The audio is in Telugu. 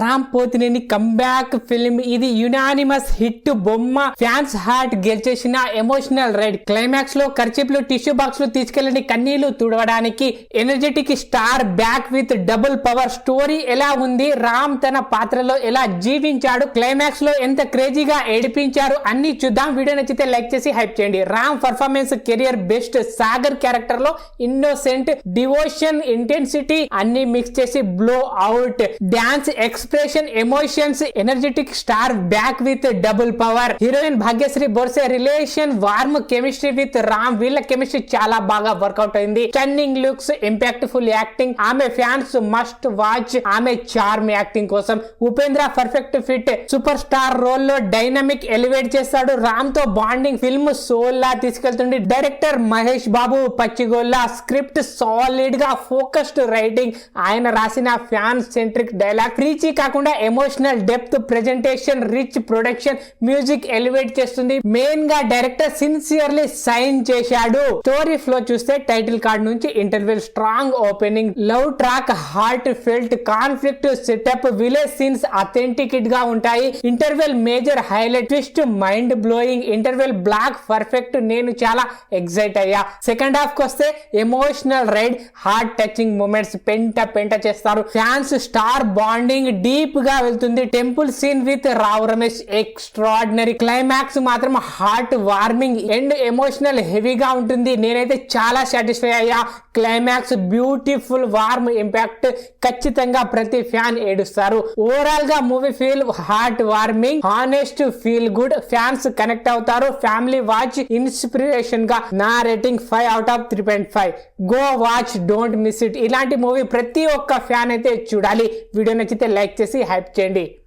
రామ్ పోతినేని కంబ్యాక్ ఫిల్మ్ ఇది యునానిమస్ హిట్ బొమ్మ. ఫ్యాన్స్ హార్ట్ గెలిచేసిన ఎమోషనల్ రైడ్ క్లైమాక్స్లో కర్చిప్లు టిష్యూ బాక్స్లో తీసుకెళ్ళని కన్నీళ్ళు తుడవడానికి energetic star back with double power story ఎలా ఉంది? రామ్ తన పాత్రలో ఎలా జీవించాడు? క్లైమాక్స్లో ఎంత క్రేజీగా ఏడిపించారు? అన్ని చూద్దాం. వీడియో నచ్చితే లైక్ చేసి హైప్ చేయండి. Ram performance career best Sagar క్యారెక్టర్లో ఇన్నోసెంట్ డివోషన్ ఇంటెన్సిటీ అన్ని మిక్స్ చేసి blow out dance inspiration emotions energetic star back with double power. Heroine Bhagyashri Borse relation warm chemistry with Ram. వీళ్ళ కెమిస్ట్రీ చాలా బాగా వర్కౌట్ అయింది. Stunning looks impactful acting. ఆమె ఫ్యాన్స్ మస్ట్ వాచ్. ఆమె చార్మ్ యాక్టింగ్ కోసం Upendra perfect fit. Super star రోల్లో డైనమిక్ ఎలివేట్ చేస్తాడు. రామ్తో బాండింగ్ ఫిల్మ్ సోల్ లా తీసుకెళ్తుంది డైరెక్టర్ మహేష్ బాబు పచ్చిగోల్లా స్క్రిప్ట్ సాలిడ్గా ఫోకస్డ్ రైటింగ్ ఆయన రాసిన ఫ్యాన్ సెంట్రిక్ డైలాగ్ ప్రీచి కాకుండా emotional depth presentation rich production music elevate చేస్తుంది. మెయిన్గా డైరెక్టర్ సిన్సియర్లీ సైన్ చేశాడు. స్టోరీ ఫ్లో చూస్తే టైటిల్ కార్డ్ నుంచి interval strong opening love track heartfelt conflict setup village scenes అథెంటిక్గా ఉంటాయి. Interval major highlight twist mind blowing interval block perfect నేను చాలా ఎక్సైట్ అయ్యా. సెకండ్ హాఫ్కి వస్తే emotional ride heart touching moments పెంట పెంట చేస్తారు. ఫ్యాన్స్ స్టార్ బాండింగ్ డీప్గా వెళ్తుంది temple scene with Rao Ramesh. Extraordinary climax మాత్రం హార్ట్ వార్మింగ్ అండ్ ఎమోషనల్ హెవీగా ఉంటుంది. నేనైతే చాలా సాటిస్ఫై అయ్యా. క్లైమాక్స్ బ్యూటిఫుల్ వార్మ్ ఇంపాక్ట్ ఖచ్చితంగా ప్రతి ఫ్యాన్ ఏడుస్తారు. ఓవరాల్గా movie feel heartwarming honest feel good fans connect అవుతారు. ఫ్యామిలీ వాచ్ ఇన్స్పిరేషన్గా నా rating five out of three point five go watch don't miss it ఇలాంటి మూవీ ప్రతి ఒక్క ఫ్యాన్ అయితే చూడాలి. వీడియో నచ్చితే లైక్ చేసి హైప్ చేయండి.